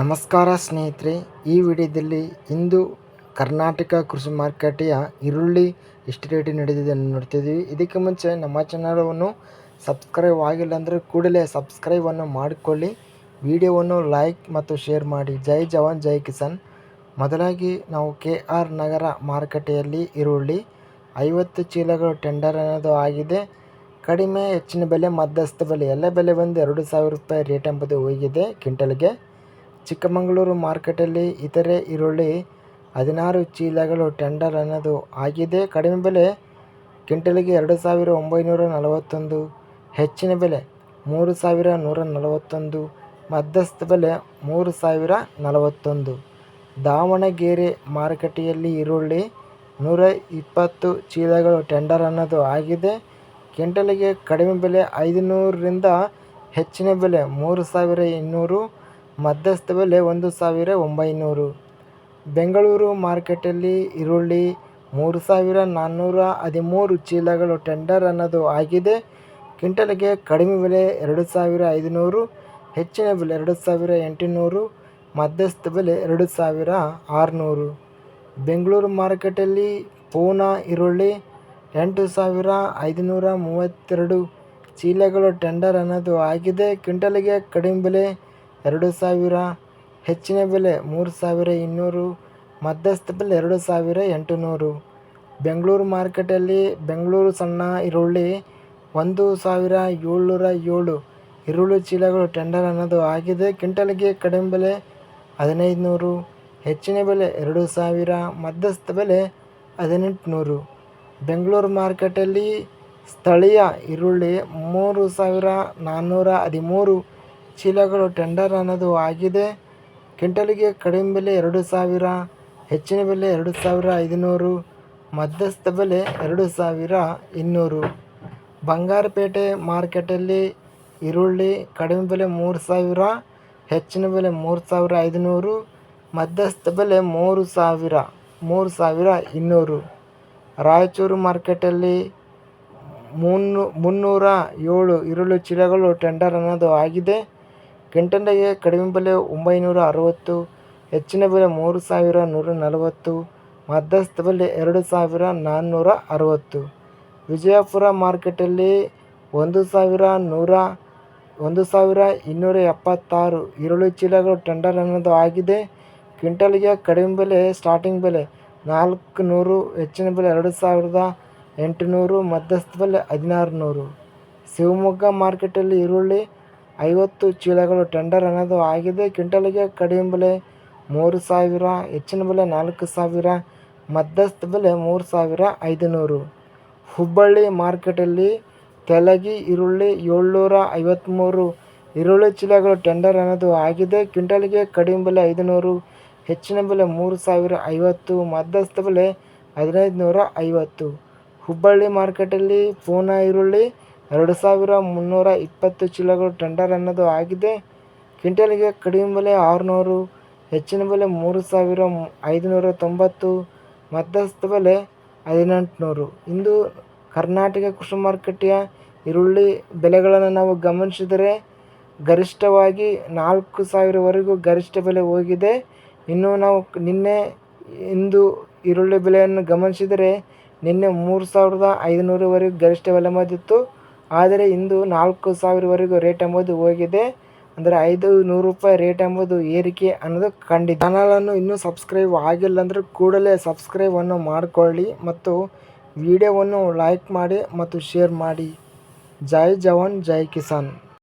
ನಮಸ್ಕಾರ ಸ್ನೇಹಿತರೆ, ಈ ವಿಡಿಯೋದಲ್ಲಿ ಇಂದು ಕರ್ನಾಟಕ ಕೃಷಿ ಮಾರುಕಟ್ಟೆಯ ಈರುಳ್ಳಿ ಎಷ್ಟು ರೇಟ್ ನಡೆದಿದೆ ನೋಡ್ತಿದ್ದೀವಿ. ಇದಕ್ಕೆ ಮುಂಚೆ ನಮ್ಮ ಚಾನಲವನ್ನು ಸಬ್ಸ್ಕ್ರೈಬ್ ಆಗಿಲ್ಲ ಅಂದರೆ ಕೂಡಲೇ ಸಬ್ಸ್ಕ್ರೈಬನ್ನು ಮಾಡಿಕೊಳ್ಳಿ. ವಿಡಿಯೋವನ್ನು ಲೈಕ್ ಮತ್ತು ಶೇರ್ ಮಾಡಿ. ಜೈ ಜವಾನ್, ಜೈ ಕಿಸಾನ್. ಮೊದಲಾಗಿ ನಾವು ಕೆ ಆರ್ ನಗರ ಮಾರುಕಟ್ಟೆಯಲ್ಲಿ ಈರುಳ್ಳಿ ಐವತ್ತು ಚೀಲಗಳು ಟೆಂಡರ್ ಅನ್ನೋದು ಆಗಿದೆ. ಕಡಿಮೆ, ಹೆಚ್ಚಿನ ಬೆಲೆ, ಮಧ್ಯಸ್ಥ ಬೆಲೆ. ಎಲ್ಲ ಬೆಲೆ ಬಂದು ಎರಡು ಸಾವಿರ ರೂಪಾಯಿ ರೇಟ್ ಎಂಬುದು ಹೋಗಿದೆ. ಕ್ವಿಂಟಲ್ಗೆ ಚಿಕ್ಕಮಗಳೂರು ಮಾರ್ಕೆಟಲ್ಲಿ ಇತರೆ ಈರುಳ್ಳಿ ಹದಿನಾರು ಚೀಲಗಳು ಟೆಂಡರ್ ಅನ್ನೋದು ಆಗಿದೆ. ಕಡಿಮೆ ಬೆಲೆ ಕ್ವಿಂಟಲ್ಗೆ ಎರಡು ಸಾವಿರ ಒಂಬೈನೂರ ನಲವತ್ತೊಂದು, ಹೆಚ್ಚಿನ ಬೆಲೆ ಮೂರು ಸಾವಿರ ನೂರ ನಲವತ್ತೊಂದು, ಮಧ್ಯಸ್ಥ ಬೆಲೆ ಮೂರು ಸಾವಿರ ನಲವತ್ತೊಂದು. ದಾವಣಗೆರೆ ಮಾರುಕಟ್ಟೆಯಲ್ಲಿ ಈರುಳ್ಳಿ ನೂರ ಇಪ್ಪತ್ತು ಚೀಲಗಳು ಟೆಂಡರ್ ಅನ್ನೋದು ಆಗಿದೆ. ಕ್ವಿಂಟಲಿಗೆ ಕಡಿಮೆ ಬೆಲೆ ಐದುನೂರರಿಂದ ಹೆಚ್ಚಿನ ಬೆಲೆ ಮೂರು ಸಾವಿರ ಇನ್ನೂರು ಮಧ್ಯಸ್ಥ ಬೆಲೆ ಒಂದು ಸಾವಿರ ಒಂಬೈನೂರು. ಬೆಂಗಳೂರು ಮಾರ್ಕೆಟಲ್ಲಿ ಈರುಳ್ಳಿ ಮೂರು ಸಾವಿರ ನಾನ್ನೂರ ಹದಿಮೂರು ಚೀಲಗಳು ಟೆಂಡರ್ ಅನ್ನೋದು ಆಗಿದೆ. ಕ್ವಿಂಟಲ್ಗೆ ಕಡಿಮೆ ಬೆಲೆ ಎರಡು ಸಾವಿರ ಐದುನೂರು, ಹೆಚ್ಚಿನ ಬೆಲೆ ಎರಡು ಸಾವಿರ ಎಂಟುನೂರು, ಮಧ್ಯಸ್ಥ ಬೆಲೆ ಎರಡು ಸಾವಿರ ಆರುನೂರು. ಬೆಂಗಳೂರು ಮಾರ್ಕೆಟಲ್ಲಿ ಪೂನಾ ಈರುಳ್ಳಿ ಎಂಟು ಸಾವಿರ ಐದುನೂರ ಮೂವತ್ತೆರಡು ಚೀಲಗಳು ಟೆಂಡರ್ ಅನ್ನೋದು ಆಗಿದೆ. ಕ್ವಿಂಟಲ್ಗೆ ಕಡಿಮೆ ಬೆಲೆ ಎರಡು ಸಾವಿರ, ಹೆಚ್ಚಿನ ಬೆಲೆ ಮೂರು ಸಾವಿರ ಇನ್ನೂರು, ಮಧ್ಯಸ್ಥ ಬೆಲೆ ಎರಡು ಸಾವಿರ ಎಂಟುನೂರು. ಬೆಂಗಳೂರು ಮಾರ್ಕೆಟಲ್ಲಿ ಬೆಂಗಳೂರು ಸಣ್ಣ ಈರುಳ್ಳಿ ಒಂದು ಸಾವಿರ ಏಳ್ನೂರ ಏಳು. ಈರುಳ್ಳಿ ಚೀಲಗಳು ಟೆಂಡರ್ ಅನ್ನೋದು ಆಗಿದೆ. ಕ್ವಿಂಟಲ್ಗೆ ಕಡಿಮೆ ಬೆಲೆ ಹದಿನೈದು ನೂರು ಹೆಚ್ಚಿನ ಬೆಲೆ ಎರಡು ಸಾವಿರ, ಮಧ್ಯಸ್ಥ ಬೆಲೆ ಹದಿನೆಂಟುನೂರು. ಬೆಂಗಳೂರು ಮಾರ್ಕೆಟಲ್ಲಿ ಸ್ಥಳೀಯ ಈರುಳ್ಳಿ ಮೂರು ಸಾವಿರ ನಾನ್ನೂರ ಹದಿಮೂರು ಚೀಲಗಳು ಟೆಂಡರ್ ಅನ್ನೋದು ಆಗಿದೆ. ಕ್ವಿಂಟಲಿಗೆ ಕಡಿಮೆ ಬೆಲೆ ಎರಡು ಸಾವಿರ, ಹೆಚ್ಚಿನ ಬೆಲೆ ಎರಡು ಸಾವಿರ ಐದುನೂರು, ಮಧ್ಯಸ್ಥ ಬೆಲೆ ಎರಡು ಸಾವಿರ ಇನ್ನೂರು. ಬಂಗಾರಪೇಟೆ ಮಾರ್ಕೆಟಲ್ಲಿ ಈರುಳ್ಳಿ ಕಡಿಮೆ ಬೆಲೆ ಮೂರು ಸಾವಿರ, ಹೆಚ್ಚಿನ ಬೆಲೆ ಮೂರು ಸಾವಿರ ಐದುನೂರು, ಮಧ್ಯಸ್ಥ ಬೆಲೆ ಮೂರು ಸಾವಿರ ಮೂರು ಸಾವಿರ ಇನ್ನೂರು. ರಾಯಚೂರು ಮಾರ್ಕೆಟಲ್ಲಿ ಮುನ್ನೂ, ಮುನ್ನೂರ ಏಳು ಈರುಳ್ಳಿ ಚೀಲಗಳು ಟೆಂಡರ್ ಅನ್ನೋದು ಆಗಿದೆ. ಕ್ವಿಂಟಲ್ಗೆ ಕಡಿಮೆ ಬೆಲೆ ಒಂಬೈನೂರ ಅರವತ್ತು ಹೆಚ್ಚಿನ ಬೆಲೆ ಮೂರು ಸಾವಿರ ನೂರ ನಲವತ್ತು ಮಧ್ಯಸ್ಥ ಬೆಲೆ ಎರಡು ಸಾವಿರ ನಾನ್ನೂರ ಅರವತ್ತು ವಿಜಯಪುರ ಮಾರ್ಕೆಟಲ್ಲಿ ಒಂದು ಸಾವಿರ ನೂರ ಒಂದು ಸಾವಿರ ಇನ್ನೂರ ಎಪ್ಪತ್ತಾರು ಈರುಳ್ಳಿ ಚೀಲಗಳು ಟೆಂಡರ್ ಅನ್ನೋದು ಆಗಿದೆ. ಕ್ವಿಂಟಲ್ಗೆ ಕಡಿಮೆ ಬೆಲೆ ಸ್ಟಾರ್ಟಿಂಗ್ ಬೆಲೆ ನಾಲ್ಕು ನೂರು ಹೆಚ್ಚಿನ ಬೆಲೆ ಎರಡು ಸಾವಿರದ ಎಂಟುನೂರು, ಮಧ್ಯಸ್ಥ ಬೆಲೆ ಹದಿನಾರು ನೂರು ಶಿವಮೊಗ್ಗ ಮಾರ್ಕೆಟಲ್ಲಿ ಈರುಳ್ಳಿ ಐವತ್ತು ಚೀಲಗಳು ಟೆಂಡರ್ ಅನ್ನೋದು ಆಗಿದೆ. ಕ್ವಿಂಟಲ್ಗೆ ಕಡಿಮೆ ಬೆಲೆ ಮೂರು ಸಾವಿರ, ಹೆಚ್ಚಿನ ಬೆಲೆ ನಾಲ್ಕು ಸಾವಿರ, ಮಧ್ಯಸ್ಥ ಬೆಲೆ ಮೂರು ಸಾವಿರ ಐದುನೂರು. ಹುಬ್ಬಳ್ಳಿ ಮಾರ್ಕೆಟಲ್ಲಿ ತೆಲಗಿ, ಈರುಳ್ಳಿ ಏಳ್ನೂರ ಐವತ್ತ್ಮೂರು ಈರುಳ್ಳಿ ಚೀಲಗಳು ಟೆಂಡರ್ ಅನ್ನೋದು ಆಗಿದೆ. ಕ್ವಿಂಟಲ್ಗೆ ಕಡಿಮೆ ಬೆಲೆ ಐದುನೂರು, ಹೆಚ್ಚಿನ ಬೆಲೆ ಮೂರು ಸಾವಿರ ಐವತ್ತು, ಮಧ್ಯಸ್ಥ ಬೆಲೆ ಹದಿನೈದು ನೂರ ಐವತ್ತು. ಹುಬ್ಬಳ್ಳಿ ಮಾರ್ಕೆಟಲ್ಲಿ ಪೂನಾ ಈರುಳ್ಳಿ ಎರಡು ಸಾವಿರ ಮುನ್ನೂರ ಇಪ್ಪತ್ತು ಚೀಲಗಳು ಟೆಂಡರ್ ಅನ್ನೋದು ಆಗಿದೆ. ಕ್ವಿಂಟಲ್ಗೆ ಕಡಿಮೆ ಬೆಲೆ ಆರುನೂರು, ಹೆಚ್ಚಿನ ಬೆಲೆ ಮೂರು ಸಾವಿರ ಐದುನೂರ ತೊಂಬತ್ತು ಮಧ್ಯಸ್ಥ ಬೆಲೆ ಹದಿನೆಂಟುನೂರು. ಇಂದು ಕರ್ನಾಟಕ ಕೃಷಿ ಮಾರುಕಟ್ಟೆಯ ಈರುಳ್ಳಿ ಬೆಲೆಗಳನ್ನು ನಾವು ಗಮನಿಸಿದರೆ ಗರಿಷ್ಠವಾಗಿ ನಾಲ್ಕು ಸಾವಿರವರೆಗೂ ಗರಿಷ್ಠ ಬೆಲೆ ಹೋಗಿದೆ. ಇನ್ನು ನಾವು ನಿನ್ನೆ ಇಂದು ಈರುಳ್ಳಿ ಬೆಲೆಯನ್ನು ಗಮನಿಸಿದರೆ ನಿನ್ನೆ ಮೂರು ಸಾವಿರದ ಐದುನೂರವರೆಗೂ ಗರಿಷ್ಠ ಬೆಲೆ ಎಂಬುದಿತ್ತು ಆದರೆ ಇಂದು ನಾಲ್ಕು ಸಾವಿರವರೆಗೂ ರೇಟ್ ಎಂಬುದು ಹೋಗಿದೆ. ಅಂದರೆ ಐದು ನೂರು ರೂಪಾಯಿ ರೇಟ್ ಎಂಬುದು ಏರಿಕೆ ಅನ್ನೋದು ಖಂಡಿತ ಚಾನಲನ್ನು ಇನ್ನೂ ಸಬ್ಸ್ಕ್ರೈಬ್ ಆಗಿಲ್ಲ ಅಂದರೆ ಕೂಡಲೇ ಸಬ್ಸ್ಕ್ರೈಬನ್ನು ಮಾಡಿಕೊಳ್ಳಿ ಮತ್ತು ವಿಡಿಯೋವನ್ನು ಲೈಕ್ ಮಾಡಿ ಮತ್ತು ಶೇರ್ ಮಾಡಿ. ಜೈ ಜವಾನ್, ಜೈ ಕಿಸಾನ್.